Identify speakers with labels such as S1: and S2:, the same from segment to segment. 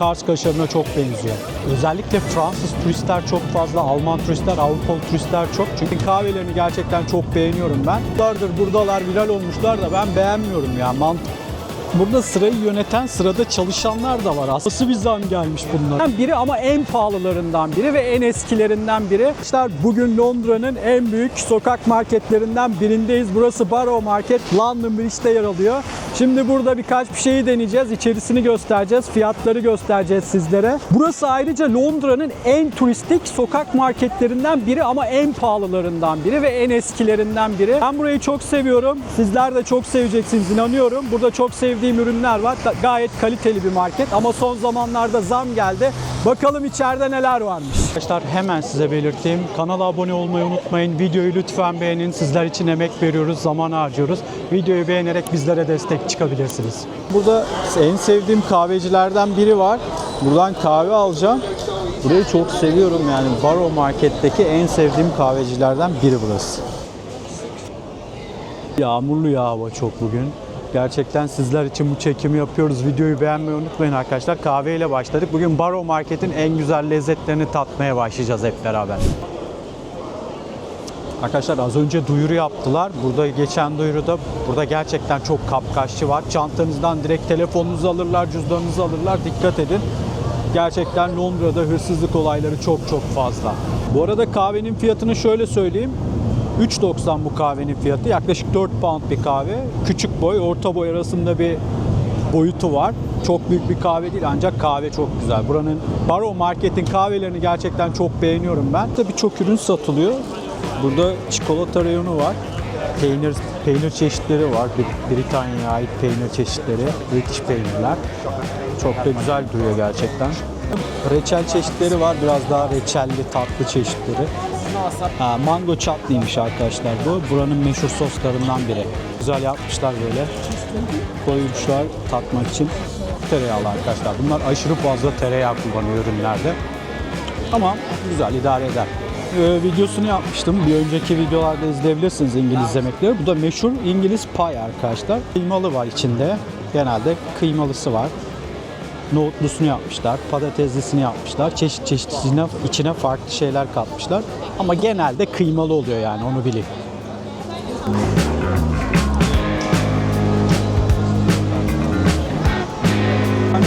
S1: Kars kaşarına çok benziyor. Özellikle Fransız turistler çok fazla, Alman turistler, Avrupalı turistler çok. Çünkü kahvelerini gerçekten çok beğeniyorum ben. Yıllardır buradalar viral olmuşlar da ben beğenmiyorum ya. Mant Burada sırayı yöneten, sırada çalışanlar da var. Nasıl bir zam gelmiş bunlar? Biri ama en pahalılarından biri ve en eskilerinden biri. İşte bugün Londra'nın en büyük sokak marketlerinden birindeyiz. Burası Borough Market, London Bridge'de yer alıyor. Şimdi burada birkaç bir şeyi deneyeceğiz. İçerisini göstereceğiz, fiyatları göstereceğiz sizlere. Burası ayrıca Londra'nın en turistik sokak marketlerinden biri ama en pahalılarından biri ve en eskilerinden biri. Ben burayı çok seviyorum. Sizler de çok seveceksiniz inanıyorum. Burada çok sevdiğim ürünler var. Gayet kaliteli bir market ama son zamanlarda zam geldi. Bakalım içeride neler varmış. Arkadaşlar hemen size belirteyim. Kanala abone olmayı unutmayın. Videoyu lütfen beğenin. Sizler için emek veriyoruz, zaman harcıyoruz. Videoyu beğenerek bizlere destek çıkabilirsiniz. Burada en sevdiğim kahvecilerden biri var. Buradan kahve alacağım. Burayı çok seviyorum yani. Borough Market'teki en sevdiğim kahvecilerden biri burası. Yağmurlu ya hava çok bugün. Gerçekten sizler için bu çekimi yapıyoruz. Videoyu beğenmeyi unutmayın arkadaşlar. Kahveyle başladık. Bugün Baro Market'in en güzel lezzetlerini tatmaya başlayacağız hep beraber. Arkadaşlar az önce duyuru yaptılar. Burada geçen duyuruda burada gerçekten çok kapkaççı var. Çantanızdan direkt telefonunuzu alırlar, cüzdanınızı alırlar. Dikkat edin. Gerçekten Londra'da hırsızlık olayları çok çok fazla. Bu arada kahvenin fiyatını şöyle söyleyeyim. 3.90 bu kahvenin fiyatı. Yaklaşık 4 pound bir kahve. Küçük boy, orta boy arasında bir boyutu var. Çok büyük bir kahve değil ancak kahve çok güzel. Buranın Baro Market'in kahvelerini gerçekten çok beğeniyorum ben. Burada birçok ürün satılıyor. Burada çikolata reyonu var. Peynir peynir çeşitleri var. Brit- Britanya'ya ait peynir çeşitleri, British peynirler. Çok da güzel duruyor gerçekten. Reçel çeşitleri var. Biraz daha reçelli tatlı çeşitleri. Ha, mango chutneymiş arkadaşlar bu. Buranın meşhur soslarından biri. Güzel yapmışlar böyle. Koymuşlar tatmak için. Tereyağlı arkadaşlar. Bunlar aşırı fazla tereyağı kullanıyor ürünlerde. Ama güzel idare eder. Ee, videosunu yapmıştım. Bir önceki videolarda izleyebilirsiniz İngiliz yemekleri. Bu da meşhur İngiliz pie arkadaşlar. Kıymalı var içinde. Genelde kıymalısı var. Nohutlusunu yapmışlar, patateslisini yapmışlar. Çeşit çeşit içine, içine farklı şeyler katmışlar. Ama genelde kıymalı oluyor yani onu bilin.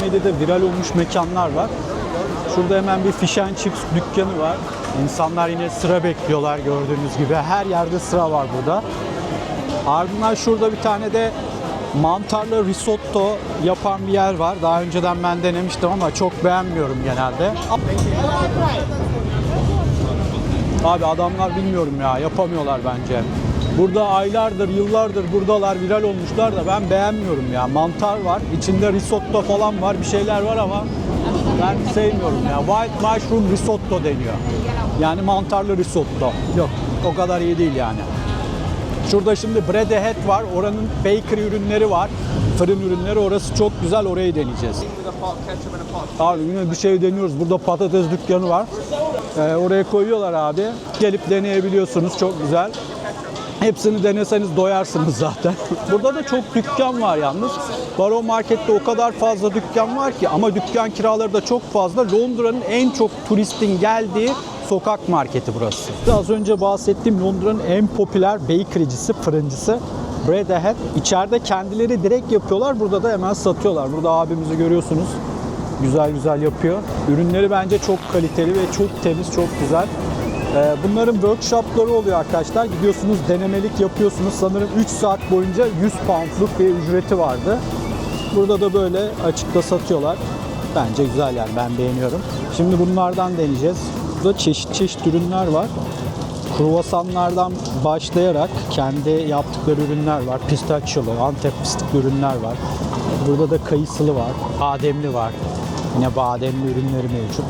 S1: Medyada viral olmuş mekanlar var. Şurada hemen bir fish and chips dükkanı var. İnsanlar yine sıra bekliyorlar gördüğünüz gibi. Her yerde sıra var burada. Ardından şurada bir tane de mantarlı risotto yapan bir yer var. Daha önceden ben denemiştim ama çok beğenmiyorum genelde. Abi adamlar bilmiyorum ya yapamıyorlar bence. Burada aylardır, yıllardır buradalar viral olmuşlar da ben beğenmiyorum ya. Mantar var, içinde risotto falan var, bir şeyler var ama ben sevmiyorum ya. White mushroom risotto deniyor. Yani mantarlı risotto. Yok, o kadar iyi değil yani. Şurada şimdi Bread Ahead var. Oranın bakery ürünleri var. Fırın ürünleri. Orası çok güzel. Orayı deneyeceğiz. Abi yine bir şey deniyoruz. Burada patates dükkanı var. Ee, oraya koyuyorlar abi. Gelip deneyebiliyorsunuz. Çok güzel. Hepsini deneseniz doyarsınız zaten. Burada da çok dükkan var yalnız. Baro Market'te o kadar fazla dükkan var ki ama dükkan kiraları da çok fazla. Londra'nın en çok turistin geldiği sokak marketi burası. Az önce bahsettiğim Londra'nın en popüler bakery'cisi, fırıncısı Bread Ahead. İçeride kendileri direkt yapıyorlar. Burada da hemen satıyorlar. Burada abimizi görüyorsunuz. Güzel güzel yapıyor. Ürünleri bence çok kaliteli ve çok temiz, çok güzel. Ee, Bunların workshopları oluyor arkadaşlar. Gidiyorsunuz, denemelik yapıyorsunuz. Sanırım 3 saat boyunca 100 poundluk bir ücreti vardı. Burada da böyle açıkta satıyorlar. Bence güzel yani ben beğeniyorum. Şimdi bunlardan deneyeceğiz. Burada çeşit çeşit ürünler var. Kruvasanlardan başlayarak kendi yaptıkları ürünler var. Pistachiyolu, Antep fıstıklı ürünler var. Burada da kayısılı var, bademli var. Yine bademli ürünleri mevcut.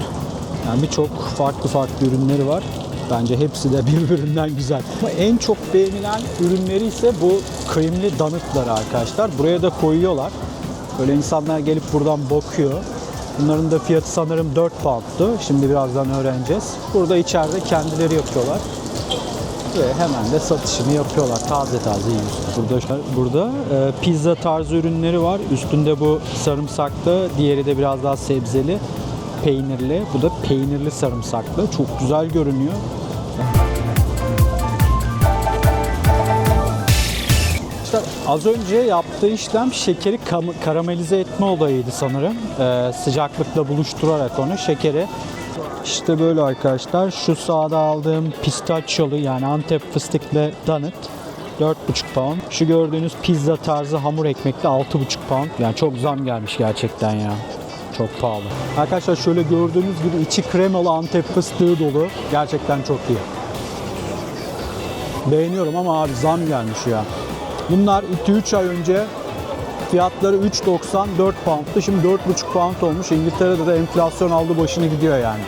S1: Yani birçok farklı farklı ürünleri var. Bence hepsi de birbirinden güzel. Ama en çok beğenilen ürünleri ise bu kremli donutlar arkadaşlar. Buraya da koyuyorlar. Böyle insanlar gelip buradan bakıyor. Bunların da fiyatı sanırım 4 pound'tu. Şimdi birazdan öğreneceğiz. Burada içeride kendileri yapıyorlar. ve hemen de satışını yapıyorlar. Taze taze yiyorsun. Burada burada e, pizza tarzı ürünleri var. Üstünde bu sarımsaklı, diğeri de biraz daha sebzeli, peynirli. Bu da peynirli sarımsaklı. Çok güzel görünüyor. Az önce yaptığı işlem şekeri karamelize etme olayıydı sanırım. Ee, sıcaklıkla buluşturarak onu şekeri. İşte böyle arkadaşlar. Şu sağda aldığım pistachiyolu yani Antep fıstıklı donut 4,5 pound. Şu gördüğünüz pizza tarzı hamur ekmekli 6,5 pound. Yani çok zam gelmiş gerçekten ya. Çok pahalı. Arkadaşlar şöyle gördüğünüz gibi içi kremalı Antep fıstığı dolu. Gerçekten çok iyi. Beğeniyorum ama abi zam gelmiş ya. Bunlar 2-3 ay önce fiyatları 3.90 4 pound'tu. Şimdi 4.5 pound olmuş. İngiltere'de de enflasyon aldı başını gidiyor yani.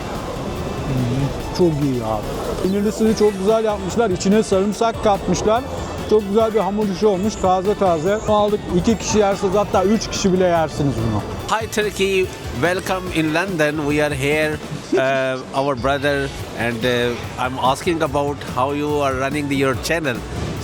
S1: Çok iyi abi. Peynirlisini çok güzel yapmışlar. İçine sarımsak katmışlar. Çok güzel bir hamur işi olmuş. Taze taze. Aldık. 2 kişi yersiniz hatta 3 kişi bile yersiniz bunu.
S2: Hi Turkey, welcome in London. We are here, uh, our brother, and uh, I'm asking about how you are running your channel.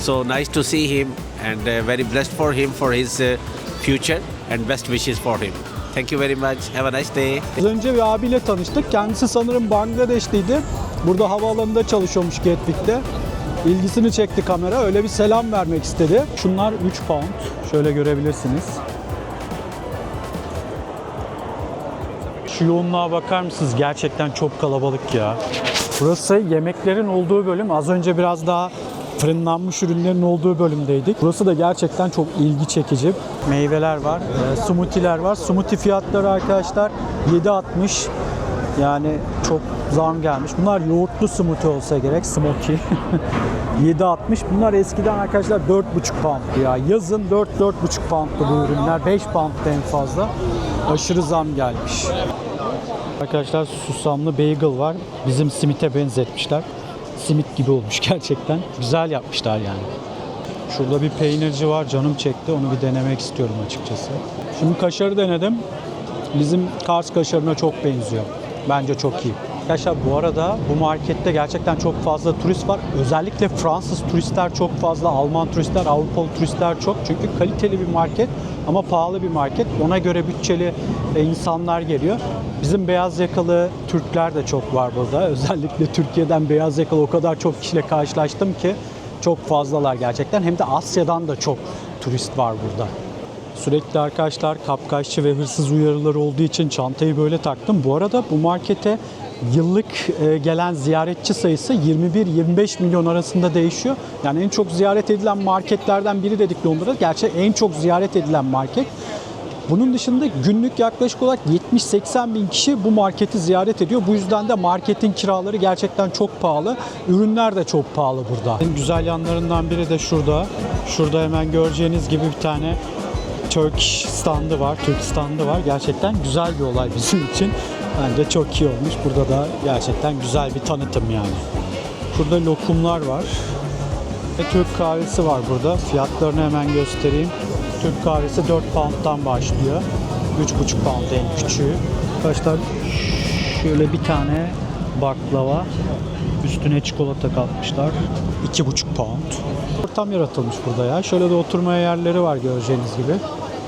S2: So nice to see him, and uh, very blessed for him for his uh, future, and best wishes for him. Thank you very much. Have a nice day.
S1: Az önce bir abiyle tanıştık. Kendisi sanırım Bangladeşliydi. Burada havaalanında çalışıyormuş Gatwick'te. İlgisini çekti kamera. Öyle bir selam vermek istedi. Şunlar 3 pound. Şöyle görebilirsiniz. Şu yoğunluğa bakar mısınız? Gerçekten çok kalabalık ya. Burası yemeklerin olduğu bölüm. Az önce biraz daha fırınlanmış ürünlerin olduğu bölümdeydik. Burası da gerçekten çok ilgi çekici. Meyveler var, e, smoothie'ler var. Smoothie fiyatları arkadaşlar 7.60. Yani çok zam gelmiş. Bunlar yoğurtlu smoothie olsa gerek. Smokey. 7.60. Bunlar eskiden arkadaşlar 4.5 pound'tu ya. Yazın 4-4.5 pound'tu bu ürünler. 5 pound'tu en fazla. Aşırı zam gelmiş. Arkadaşlar susamlı bagel var. Bizim simite benzetmişler. Simit gibi olmuş gerçekten. Güzel yapmışlar yani. Şurada bir peynirci var. Canım çekti. Onu bir denemek istiyorum açıkçası. Şimdi kaşarı denedim. Bizim Kars kaşarına çok benziyor. Bence çok iyi. Arkadaşlar bu arada bu markette gerçekten çok fazla turist var. Özellikle Fransız turistler çok fazla, Alman turistler, Avrupalı turistler çok. Çünkü kaliteli bir market ama pahalı bir market. Ona göre bütçeli e, insanlar geliyor. Bizim beyaz yakalı Türkler de çok var burada. Özellikle Türkiye'den beyaz yakalı o kadar çok kişiyle karşılaştım ki çok fazlalar gerçekten. Hem de Asya'dan da çok turist var burada. Sürekli arkadaşlar kapkaççı ve hırsız uyarıları olduğu için çantayı böyle taktım. Bu arada bu markete yıllık e, gelen ziyaretçi sayısı 21-25 milyon arasında değişiyor. Yani en çok ziyaret edilen marketlerden biri dedik Londra'da. Gerçi en çok ziyaret edilen market. Bunun dışında günlük yaklaşık olarak 70-80 bin kişi bu marketi ziyaret ediyor. Bu yüzden de marketin kiraları gerçekten çok pahalı. Ürünler de çok pahalı burada. En güzel yanlarından biri de şurada. Şurada hemen göreceğiniz gibi bir tane Turkish standı var, Türk standı var. Gerçekten güzel bir olay bizim için. Bence çok iyi olmuş. Burada da gerçekten güzel bir tanıtım yani. Burada lokumlar var. Ve Türk kahvesi var burada. Fiyatlarını hemen göstereyim. Türk kahvesi 4 pound'dan başlıyor. 3,5 pound en küçüğü. Arkadaşlar şöyle bir tane baklava üstüne çikolata katmışlar. 2,5 pound. Ortam yaratılmış burada ya. Şöyle de oturmaya yerleri var göreceğiniz gibi.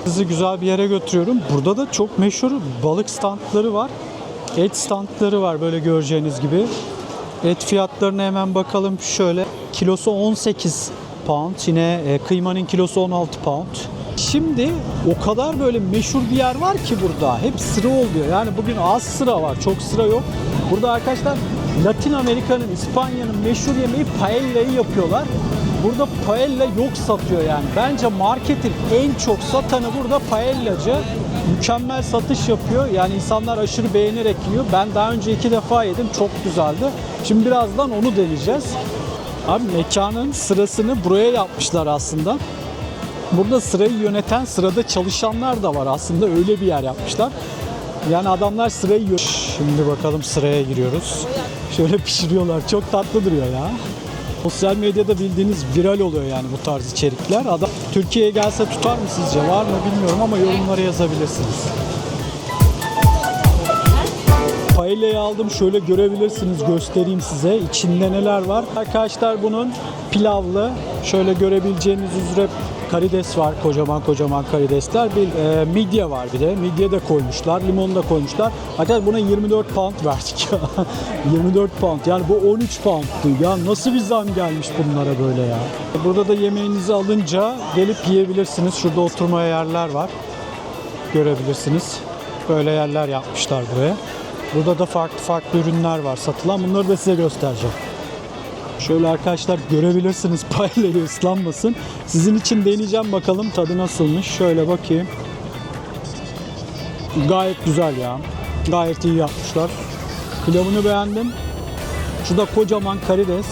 S1: Sizi güzel bir yere götürüyorum. Burada da çok meşhur balık standları var. Et standları var böyle göreceğiniz gibi. Et fiyatlarına hemen bakalım şöyle. Kilosu 18 pound. Yine e, kıymanın kilosu 16 pound. Şimdi o kadar böyle meşhur bir yer var ki burada. Hep sıra oluyor. Yani bugün az sıra var. Çok sıra yok. Burada arkadaşlar Latin Amerika'nın, İspanya'nın meşhur yemeği paella'yı yapıyorlar. Burada paella yok satıyor yani. Bence marketin en çok satanı burada paellacı. Mükemmel satış yapıyor. Yani insanlar aşırı beğenerek yiyor. Ben daha önce iki defa yedim. Çok güzeldi. Şimdi birazdan onu deneyeceğiz. Abi mekanın sırasını buraya yapmışlar aslında. Burada sırayı yöneten, sırada çalışanlar da var aslında. Öyle bir yer yapmışlar. Yani adamlar sırayı Şimdi bakalım sıraya giriyoruz. Şöyle pişiriyorlar. Çok tatlı duruyor ya. Sosyal medyada bildiğiniz viral oluyor yani bu tarz içerikler. Adam Türkiye'ye gelse tutar mı sizce? Var mı bilmiyorum ama yorumlara yazabilirsiniz. Paella'yı aldım. Şöyle görebilirsiniz. Göstereyim size. İçinde neler var. Arkadaşlar bunun pilavlı. Şöyle görebileceğiniz üzere karides var. Kocaman kocaman karidesler. Bir e, midye var bir de. Midye de koymuşlar. Limon da koymuşlar. Hatta buna 24 pound verdik ya. 24 pound. Yani bu 13 pound'tu. Ya nasıl bir zam gelmiş bunlara böyle ya. Burada da yemeğinizi alınca gelip yiyebilirsiniz. Şurada oturmaya yerler var görebilirsiniz. Böyle yerler yapmışlar buraya. Burada da farklı farklı ürünler var satılan. Bunları da size göstereceğim. Şöyle arkadaşlar görebilirsiniz paella'yı ıslanmasın. Sizin için deneyeceğim bakalım tadı nasılmış. Şöyle bakayım. Gayet güzel ya. Gayet iyi yapmışlar. Pilavını beğendim. Şurada kocaman karides.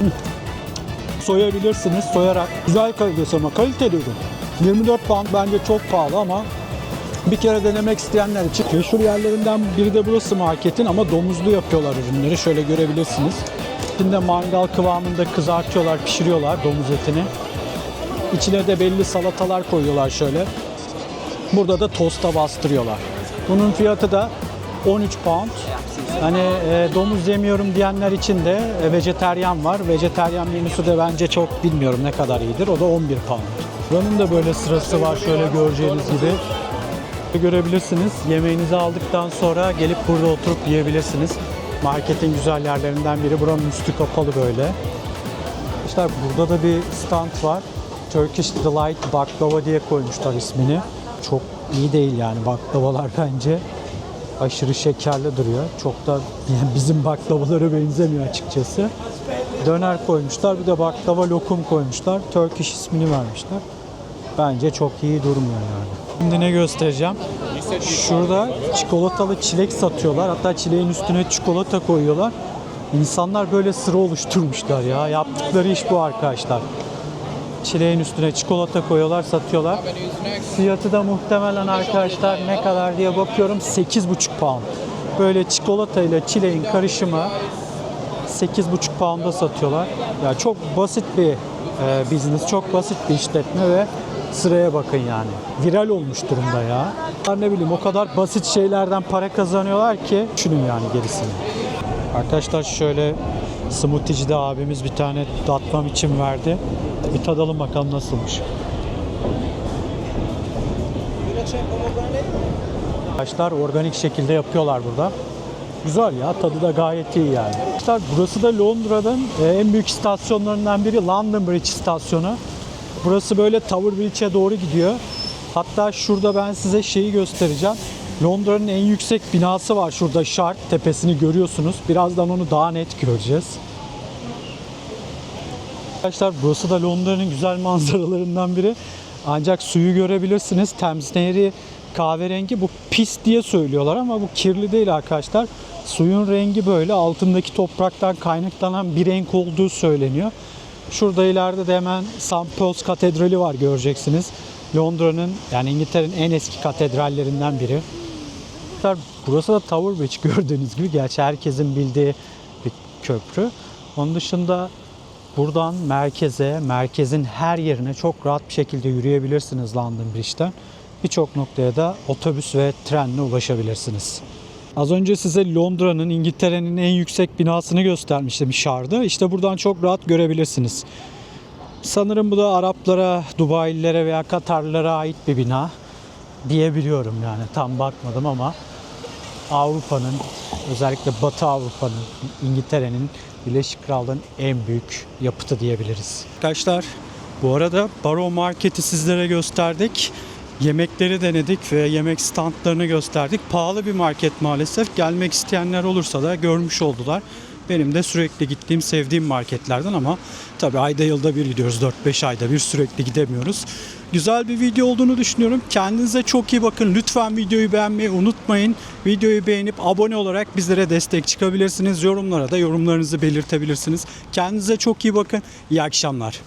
S1: Soyabilirsiniz soyarak. Güzel karides ama kaliteli ürün. 24 pound bence çok pahalı ama bir kere denemek isteyenler için meşhur yerlerinden biri de burası marketin ama domuzlu yapıyorlar ürünleri. Şöyle görebilirsiniz. İçinde mangal kıvamında kızartıyorlar, pişiriyorlar domuz etini. İçine de belli salatalar koyuyorlar şöyle. Burada da tosta bastırıyorlar. Bunun fiyatı da 13 pound. Hani e, domuz yemiyorum diyenler için de e, vejeteryan var. Vejeteryan menüsü de bence çok bilmiyorum ne kadar iyidir. O da 11 pound. Buranın da böyle sırası var şöyle göreceğiniz gibi. Görebilirsiniz. Yemeğinizi aldıktan sonra gelip burada oturup yiyebilirsiniz. Marketin güzel yerlerinden biri. Buranın üstü kapalı böyle. İşte burada da bir stand var. Turkish Delight baklava diye koymuşlar ismini. Çok iyi değil yani baklavalar bence. Aşırı şekerli duruyor. Çok da yani bizim baklavalara benzemiyor açıkçası. Döner koymuşlar. Bir de baklava lokum koymuşlar. Turkish ismini vermişler. Bence çok iyi durmuyor yani. Şimdi ne göstereceğim? Şurada çikolatalı çilek satıyorlar. Hatta çileğin üstüne çikolata koyuyorlar. İnsanlar böyle sıra oluşturmuşlar ya. Yaptıkları iş bu arkadaşlar. Çileğin üstüne çikolata koyuyorlar, satıyorlar. Fiyatı da muhtemelen arkadaşlar ne kadar diye bakıyorum 8,5 pound. Böyle çikolata ile çileğin karışımı 8,5 pound'a satıyorlar. Ya çok basit bir e, business, çok basit bir işletme ve sıraya bakın yani. Viral olmuş durumda ya. Ne bileyim o kadar basit şeylerden para kazanıyorlar ki düşünün yani gerisini. Arkadaşlar şöyle smoothie'cide abimiz bir tane datmam için verdi. Bir tadalım bakalım nasılmış. Arkadaşlar organik şekilde yapıyorlar burada. Güzel ya tadı da gayet iyi yani. Arkadaşlar burası da Londra'nın e, en büyük istasyonlarından biri London Bridge istasyonu. Burası böyle Tower Bridge'e doğru gidiyor. Hatta şurada ben size şeyi göstereceğim. Londra'nın en yüksek binası var şurada Shard tepesini görüyorsunuz. Birazdan onu daha net göreceğiz. Arkadaşlar burası da Londra'nın güzel manzaralarından biri. Ancak suyu görebilirsiniz. Thames Nehri kahverengi. Bu pis diye söylüyorlar ama bu kirli değil arkadaşlar. Suyun rengi böyle altındaki topraktan kaynaklanan bir renk olduğu söyleniyor. Şurada ileride de hemen St. Paul's Katedrali var göreceksiniz. Londra'nın yani İngiltere'nin en eski katedrallerinden biri. Burası da Tower Bridge gördüğünüz gibi. Gerçi herkesin bildiği bir köprü. Onun dışında buradan merkeze, merkezin her yerine çok rahat bir şekilde yürüyebilirsiniz London Bridge'den. Birçok noktaya da otobüs ve trenle ulaşabilirsiniz. Az önce size Londra'nın, İngiltere'nin en yüksek binasını göstermiştim Shard'ı. İşte buradan çok rahat görebilirsiniz. Sanırım bu da Araplara, Dubaililere veya Katarlılara ait bir bina diyebiliyorum yani. Tam bakmadım ama Avrupa'nın özellikle Batı Avrupa'nın, İngiltere'nin Birleşik Krallığın en büyük yapıtı diyebiliriz. Arkadaşlar bu arada Baro Market'i sizlere gösterdik. Yemekleri denedik ve yemek standlarını gösterdik. Pahalı bir market maalesef. Gelmek isteyenler olursa da görmüş oldular. Benim de sürekli gittiğim, sevdiğim marketlerden ama tabii ayda yılda bir gidiyoruz. 4-5 ayda bir sürekli gidemiyoruz. Güzel bir video olduğunu düşünüyorum. Kendinize çok iyi bakın. Lütfen videoyu beğenmeyi unutmayın. Videoyu beğenip abone olarak bizlere destek çıkabilirsiniz. Yorumlara da yorumlarınızı belirtebilirsiniz. Kendinize çok iyi bakın. İyi akşamlar.